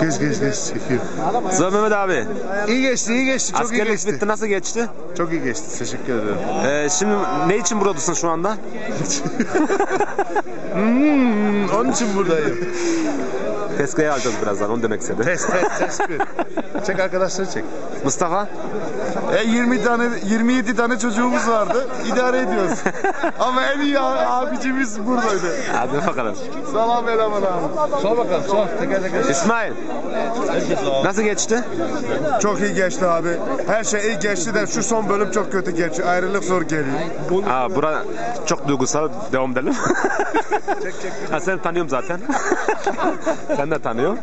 Geç geç geç çekiyor. Zor Mehmet abi. İyi geçti iyi geçti çok iyi Askerlik geçti. bitti nasıl geçti? Çok iyi geçti teşekkür ederim. Ee, şimdi ne için buradasın şu anda? Hmm, onun için buradayım. Tezgahı alacağız birazdan onu demek istedi. Test test bir. Çek arkadaşları çek. Mustafa? E 20 tane 27 tane çocuğumuz vardı. İdare ediyoruz. Ama en iyi abicimiz buradaydı. Hadi bakalım. Selam eleman abi. Sor bakalım sor. Teker teker. İsmail. Nasıl geçti? Çok iyi geçti abi. Her şey iyi geçti de şu son bölüm çok kötü geçti. Ayrılık zor geliyor. Aa, bura çok duygusal. Devam edelim. ha, seni tanıyorum zaten. sen de tanıyorum.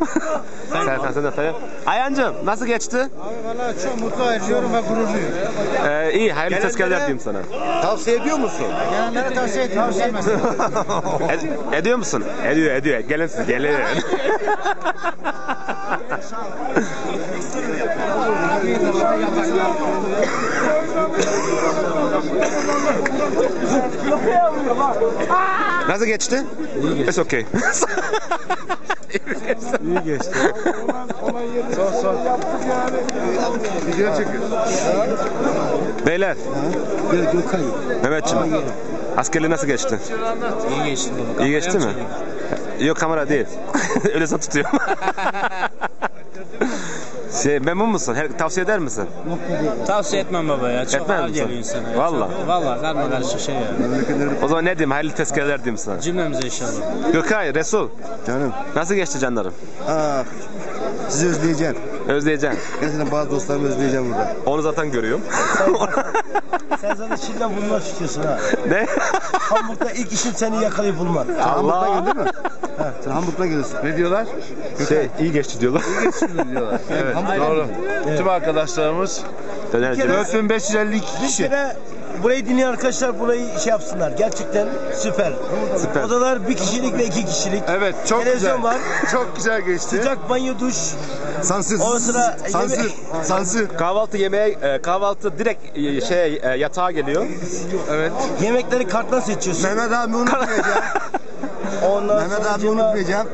Serkan sen de tanıyorum. Ayancım nasıl geçti? Abi valla çok mutlu ayrılıyorum ve gururluyum. Ee, iyi hayırlı tezkereler diyeyim sana. Tavsiye ediyor musun? Gelenlere tavsiye ediyorum. Sevmesin. Ed- ediyor musun? Ediyor ediyor. Gelin siz gelin. Nasıl geçti? İyi geçti. It's okay. İyi geçti. sor sor. Video çekiyor. Beyler. Mehmetciğim. Askerliği nasıl geçti? İyi geçti. İyi geçti mi? Yok kamera değil. Öyleyse tutuyorum. şey memnun musun? Her, tavsiye eder misin? Tavsiye etmem baba ya. Çok Etmez ağır misin? geliyor insana. Valla. Çok- Valla karma karışık şey ya. O zaman ne diyeyim? Hayırlı tezkereler diyeyim sana. Cümlemize inşallah. Gökay, Resul. Canım. Nasıl geçti canlarım? Ah. Sizi özleyeceğim. Özleyeceğim. Gerçekten bazı dostlarımı özleyeceğim burada. Onu zaten görüyorum. Sen zaten Çin'den bulmak istiyorsun ha. ne? Hamburg'da ilk işin seni yakalayıp bulmak. Allah. Değil mi? Ha, sen Hamburg'dan geliyorsun. Ne diyorlar? Şey, iyi geçti diyorlar. diyorlar. Evet doğru. Tüm arkadaşlarımız Döner diyor. 4552 Bir kişi. kere burayı dinleyen arkadaşlar burayı şey yapsınlar. Gerçekten süper. Süper. Odalar bir kişilik ve iki kişilik. Evet çok Televizyon güzel. var. Çok güzel geçti. Sıcak banyo duş. Sansür. O sıra Sansür. yemek- Sansür. Kahvaltı yemeğe, e, kahvaltı direkt e, şey e, yatağa geliyor. Evet. Yemekleri karttan seçiyorsun. Mehmet abi unutmayacağım. Ondan Mehmet abi unutmayacağım.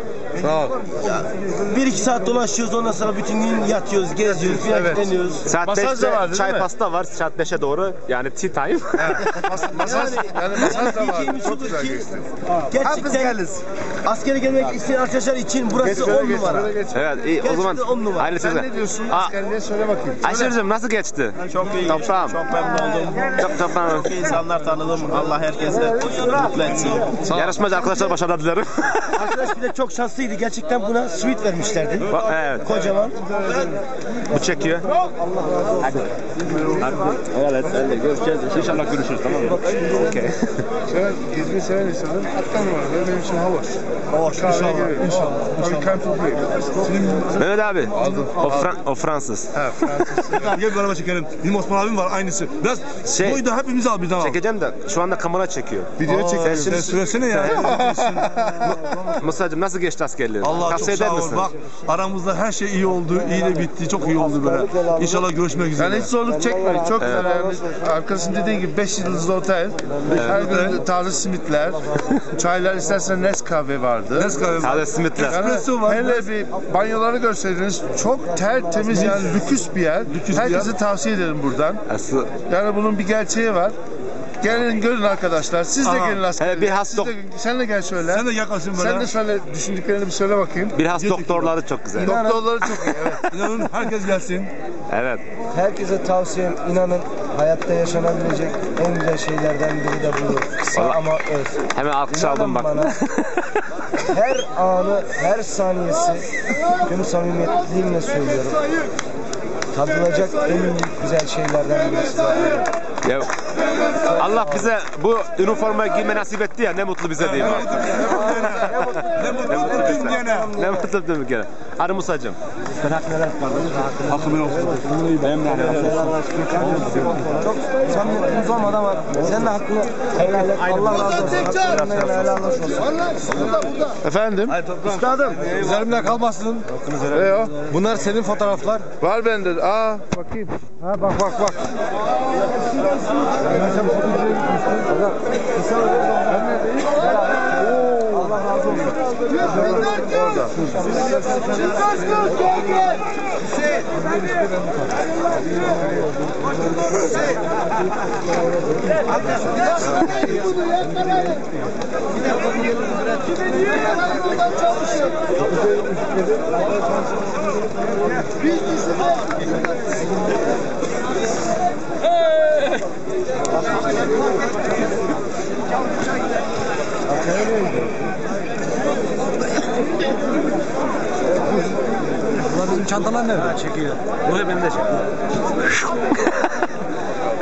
Sağ ol. bir iki saat dolaşıyoruz. Ondan sonra bütün gün yatıyoruz, geziyoruz, Evet. eğleniyoruz. Saat Masaj da 5'te var, değil çay mi? pasta var. Saat 5'e doğru yani tea time. Masaj, yani masaj da var. Çok şudur güzel ki geçti. gerçekten askere gelmek isteyen arkadaşlar için burası Şöyle 10 geç, numara. evet iyi o zaman Gerçekten on numara. hayırlı Sen tezkereler. ne diyorsun? Aa, Askerliğe söyle bakayım. Ayşe'cim nasıl geçti? Çok iyi. Toprağım. Çok memnun oldum. Çok çok memnun. Çok iyi insanlar tanıdım. Allah herkese mutlu etsin. Yarışmacı arkadaşlar başarılar dilerim. Arkadaş bir de çok şanslıydı. Gerçekten buna suite vermişlerdi. Ba- evet. Kocaman. Bu çekiyor. Hadi. Evet, evet. Görüşeceğiz. İnşallah görüşürüz tamam mı? Okey. Seven, gezmeyi seven insanın attan var. Benim için havas. Havas. İnşallah. İnşallah. Tabii kamp yapayım. Mehmet abi. O, Fran- o Fransız. Ha, Fransız. Gel bir araba çekelim. Benim Osman abim var aynısı. Biraz Şey- boyu da hepimiz al bizden al. Çekeceğim de şu anda kamera çekiyor. Video çekelim. Sen söylesene ya. Musa'cığım nasıl geçti askerliğin? Allah Tavsiye çok eder sağ ol. misin? Bak aramızda her şey iyi oldu. iyi de bitti. Çok iyi oldu böyle. İnşallah görüşmek üzere. Yani hiç zorluk çekmedik. Çok güzel yani. Arkadaşın dediği gibi 5 yıldızlı otel. Her gün taze simitler. Çaylar istersen Nescafe vardı. Nescafe var. Taze simitler. Yani Espresso var. hele bir banyoları görseydiniz çok tertemiz yani lüküs bir yer. Lüküs bir Herkese tavsiye ederim buradan. Aslı. Yani bunun bir gerçeği var. Gelin görün arkadaşlar. Siz de Aha. gelin aslında. Hele bir has Siz de, sen de gel şöyle. Sen de yaklaşın böyle. Sen de söyle düşündüklerini bir söyle bakayım. Bilhas doktorları çok güzel. Doktorları çok iyi. Evet. İnanın herkes gelsin. Evet. Herkese tavsiyem inanın hayatta yaşanabilecek en güzel şeylerden biri de bu. Kısa Vallahi- ama öz. Hemen alkış aldım bak. bana, her anı, her saniyesi tüm samimiyetliğimle söylüyorum. Tadılacak en büyük güzel şeylerden birisi. Ya, Allah bize bu üniformayı giyme nasip etti ya ne mutlu bize değil mi? Ne mutlu tüm gene. ne mutlu değil mi gene? Hadi Musa'cığım. Hakkımı yok. Çok samimiyetimiz olmadı ama sen de hakkını helal et. Allah razı olsun. Hakkını helal olsun. Efendim? Üstadım. Üzerimde kalmasın. Bunlar senin fotoğraflar. Var bende. Aa bakayım. Ha bak bak bak. Allah razı olsun. Bizim çantalar nerede? Çekiyor. Buraya beni de çek.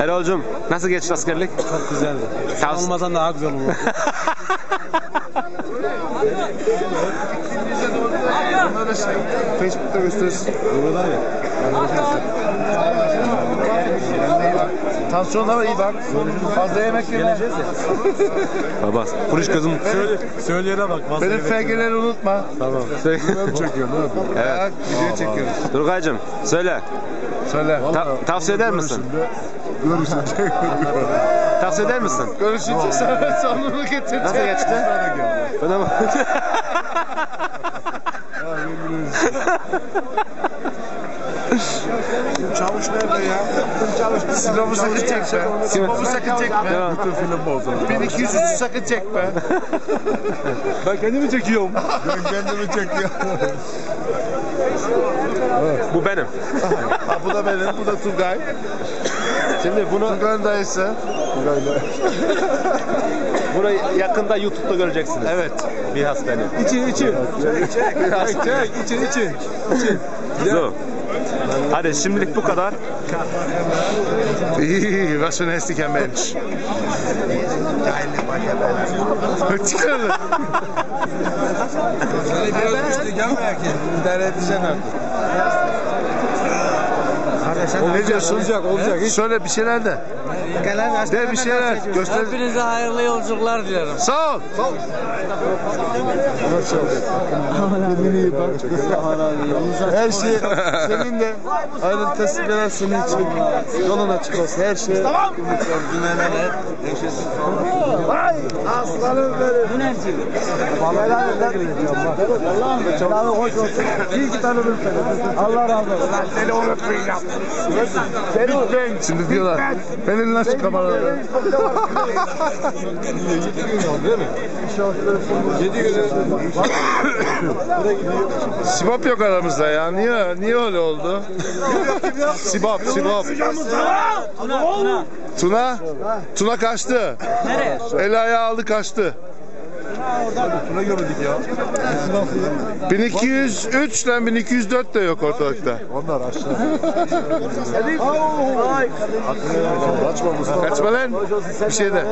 Erol'cum nasıl geçti askerlik? Çok güzeldi. Tavs- olmasan daha güzel olur. Şey, Facebook'ta gösterirsin. Kendine da iyi bak. Fazla yemek yeme. Baba, kuruş gözüm. Söyleyene bak. Benim FG'leri unutma. Tamam. Söyle. çekiyor Evet. Video çekiyoruz. Turgay'cım söyle. Söyle. Ta- tavsiye eder misin? Tavsiye eder misin? Görüşünce sana sonunu getireceğim. Nasıl geçti? Bana bak. Çavuş nerede ya? Çavuş. Sinop'u sakın çekme. Sinop'u sakın çekme. Devam. Bütün film bozdu. 1203'ü sakın çekme. Ben kendimi çekiyorum. ben kendimi çekiyorum. Bu benim. Ha, bu da benim, bu da Turgay. Şimdi bunu Turgay'ın dayısı. bunu yakında YouTube'da göreceksiniz. Evet. Biraz benim. İçin için. Çek çek. Çek için için. So. Hadi şimdilik bu kadar. İyi, was für ein hässlicher Mensch. Çıkarın. İdare edeceksin artık. Ne diyorsun? Olacak olacak. Hiç Söyle bir şeyler de. De bir şeyler. Göster. Hepinize hayırlı yolculuklar dilerim. Sağ ol. Her şey senin de ayrıntısı kadar senin için. Yolun açık olsun. Her şey. Tamam. Allah razı olsun. Seni unutmayacağım. Seni Şimdi diyorlar. Ben elini aç kameraları. Sibop yok aramızda ya. Niye niye öyle oldu? Sibop, Sibop. Tuna? Tuna kaçtı. Nereye? El ayağı aldı kaçtı. Ya. 1203 ile 1204 de yok ortalıkta. Onlar aşağı. Açma Mustafa. Kaçma lan. Bir şey de.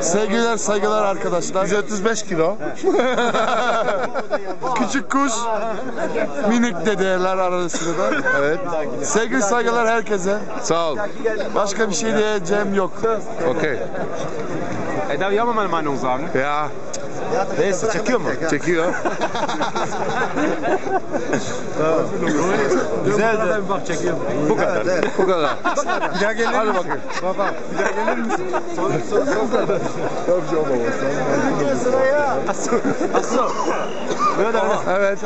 Sevgiler saygılar arkadaşlar. 135 kilo. Küçük kuş. Minik dedeler arasında. Evet. Sevgili saygılar herkese. Sağ ol. Başka bir şey diyeceğim yok. Okey. Ey, darf ich auch mal meine Meinung sagen? Neyse çekiyor mu? çekiyor. Güzeldi. Bak çekiyor. Bu kadar. Bu kadar. Bir daha gelir Hadi bakayım. Baba bir daha gelir misin? Sor sor sor. Tabii ki olmaz. Asıl. Böyle öyle. Evet.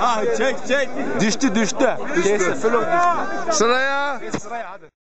Ha, çek çek. Düştü düştü. Neyse. Sıraya. Sıraya hadi.